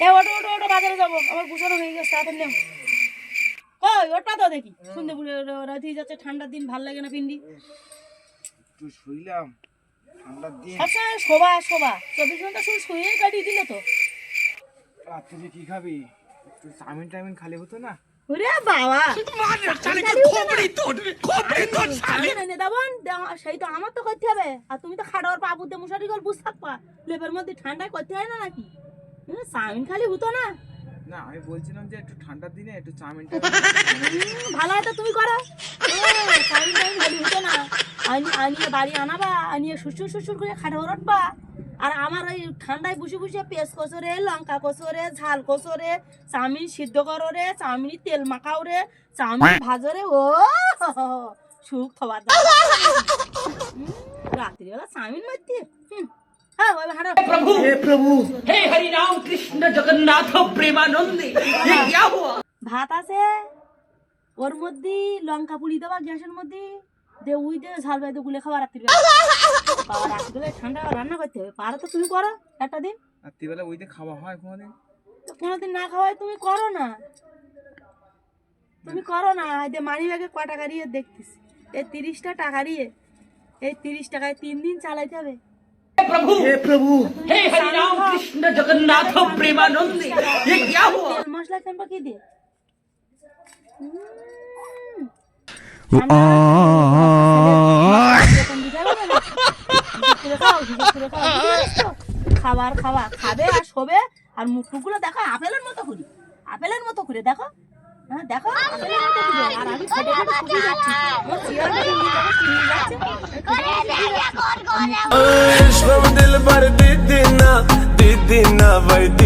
এ ওটো ওটো ওটো বাজারে যাব। আমার গুছানো হয়ে গেছে তাড়াতাড়ি নেও। ওই ওটা তো দেখি। সন্ধে বলে রাতে যাচ্ছে ঠান্ডার দিন ভালো লাগে না পিন্ডি। একটু শুইলাম ঠান্ডার দিন। আচ্ছা শোভা শোভা চব্বিশ ঘণ্টা শুধু শুয়ে কাটিয়ে দিল তো। রাত্রে কি খাবি? একটু চাউমিন টাউমিন খালি হতো না। ওরে বাবা! এনে দেবন দে- সেই তো আমার তো করতে হবে। আর তুমি তো খাডার পাবুতে মশারি গল বুঝ থাকবা। লেপের মধ্যে ঠান্ডায় করতে হয় না নাকি? চাউমিন খালি হতো না? না আমি বলছিলাম যে একটু ঠান্ডার দিনে একটু চাউমিন হুম, ভালো হয়তো তুমি করো। চাউমিন টাউমিন খালি হতো না। আনি- আনিয়ে বাড়ি আনাবা আনিয়ে শ্বশুর শ্বশুর করে খাটে উঠবা আর আমার ওই ঠান্ডায় বসে বসে পেঁয়াজ কচরে লঙ্কা কচরে ঝাল কচরে চাউমিন সিদ্ধ করো রে চাউমিন তেল মাখাও রে চাউমিন ভাজো রে ও সুখ খাবার রাত্রিবেলা চাউমিন মারতে। হুম হ্যাঁ ওই হাঁটো हे हरि राम कृष्ण जगन्नाथ प्रेमानंद ये क्या हुआ ভাত আছে ওর মধ্যে লঙ্কা পুড়ি দেবা গ্যাসের মধ্যে দে উই দে ঝাল বাইদে গুলে খাওয়া রাত্রি বাবা রাত্রিবেলা ঠান্ডা রান্না করতে হবে পারো তো তুমি করো একটা দিন রাত্রিবেলা ওইতে খাওয়া হয় কোনোদিন তো কোনোদিন না খাওয়াই তুমি করো না তুমি করো না এই যে মানি ব্যাগে ক টাকা দিয়ে দেখতেছি এই তিরিশটা টাকা দিয়ে এই তিরিশ টাকায় তিন দিন চালাইতে হবে प्रभु हे प्रभु हे हरि राम कृष्ण जगन्नाथ प्रेमानंद ये क्या हुआ তেল মশলা কেমন কি দিয়ে উম, এরকম দিতে হবে না? হিসেব করে খাও, হিসেব করে খাও, বুঝতে পেরেছ তো? খাবার খাওয়া খাবে আর শোবে আর মুখ টুকগুলো দেখো আপেলের মতো করি আপেলের মতো করে দেখো হ্যাঁ দেখো আপেলের মতো করে আর আমি খেটে খেটে শুকিয়ে যাচ্ছি আমার চেয়ারটা